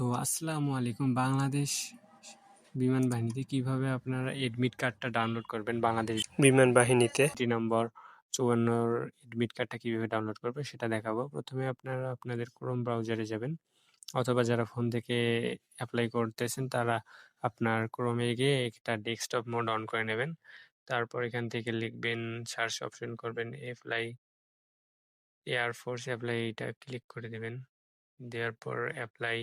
তো আসসালামু আলাইকুম বাংলাদেশ বিমান বাহিনীতে কীভাবে আপনারা এডমিট কার্ডটা ডাউনলোড করবেন? বাংলাদেশ বিমান বাহিনীতে টি নম্বর চুয়ান্নর এডমিট কার্ডটা কীভাবে ডাউনলোড করবে সেটা দেখাবো। প্রথমে আপনারা আপনাদের ক্রোম ব্রাউজারে যাবেন অথবা যারা ফোন থেকে অ্যাপ্লাই করতেছেন তারা আপনার ক্রোমে গিয়ে একটা ডেস্কটপ মোড অন করে নেবেন। তারপর এখান থেকে লিখবেন সার্চ অপশন করবেন অ্যাপ্লাই এয়ারফোর্স অ্যাপ্লাই এটা ক্লিক করে দেবেন। দেওয়ার পর অ্যাপ্লাই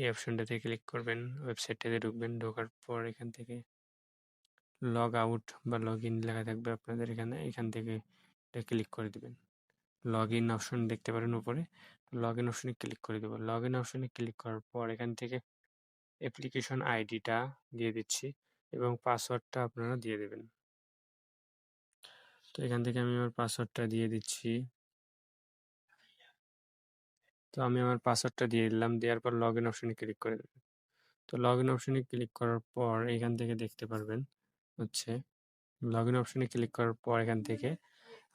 এই অপশনটাতে ক্লিক করবেন ওয়েবসাইটটাতে ঢুকবেন, ঢোকার পর এখান থেকে লগ আউট বা লগ ইন লেখা থাকবে আপনাদের এখানে, এখান থেকে এটা ক্লিক করে দেবেন। লগ ইন অপশন দেখতে পারেন উপরে লগ ইন অপশনে ক্লিক করে দেবো। লগ ইন অপশনে ক্লিক করার পর এখান থেকে অ্যাপ্লিকেশন আইডিটা দিয়ে দিচ্ছি এবং পাসওয়ার্ডটা আপনারা দিয়ে দেবেন। তো এখান থেকে আমি আমার পাসওয়ার্ডটা দিয়ে দিচ্ছি। তো আমি আমার পাসওয়ার্ডটা দিয়ে দিলাম। দেওয়ার পর লগ ইন অপশনে ক্লিক করে দেবেন তো লগ ইন অপশনে ক্লিক করার পর এখান থেকে দেখতে পারবেন হচ্ছে লগ ইন অপশনে ক্লিক করার পর এখান থেকে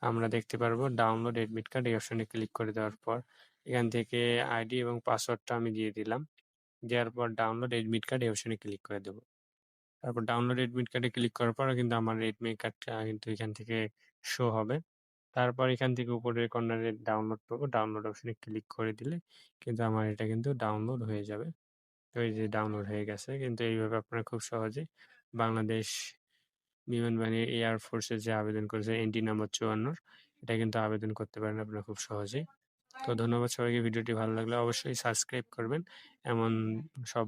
আমরা দেখতে পারব ডাউনলোড এডমিট কার্ড এই অপশনে ক্লিক করে দেওয়ার পর এখান থেকে আইডি এবং পাসওয়ার্ডটা আমি দিয়ে দিলাম। দেওয়ার পর ডাউনলোড এডমিট কার্ড এই অপশনে ক্লিক করে দেবো। তারপর ডাউনলোড এডমিট কার্ডে ক্লিক করার পর কিন্তু আমার এডমিট কার্ডটা কিন্তু এখান থেকে শো হবে। তারপর এখান থেকে উপরের কর্নারে ডাউনলোড করব ডাউনলোড অপশনে ক্লিক করে দিলে কিন্তু আমার এটা কিন্তু ডাউনলোড হয়ে যাবে। তো এই যে ডাউনলোড হয়ে গেছে, কিন্তু এইভাবে আপনারা খুব সহজে বাংলাদেশ বিমান বাহিনী এয়ার ফোর্সে যে আবেদন করেছে এনটি নাম্বার চুয়ান্নর এটা কিন্তু আবেদন করতে পারেন আপনারা খুব সহজেই। তো ধন্যবাদ সবাইকে, ভিডিওটি ভালো লাগলে অবশ্যই সাবস্ক্রাইব করবেন। এমন সব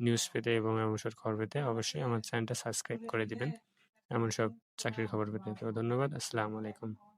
নিউজ পেতে এবং এমন সব খবর পেতে অবশ্যই আমার চ্যানেলটা সাবস্ক্রাইব করে দিবেন। এমন সব চাকরির খবর পেতে। তো ধন্যবাদ, আসসালামু আলাইকুম।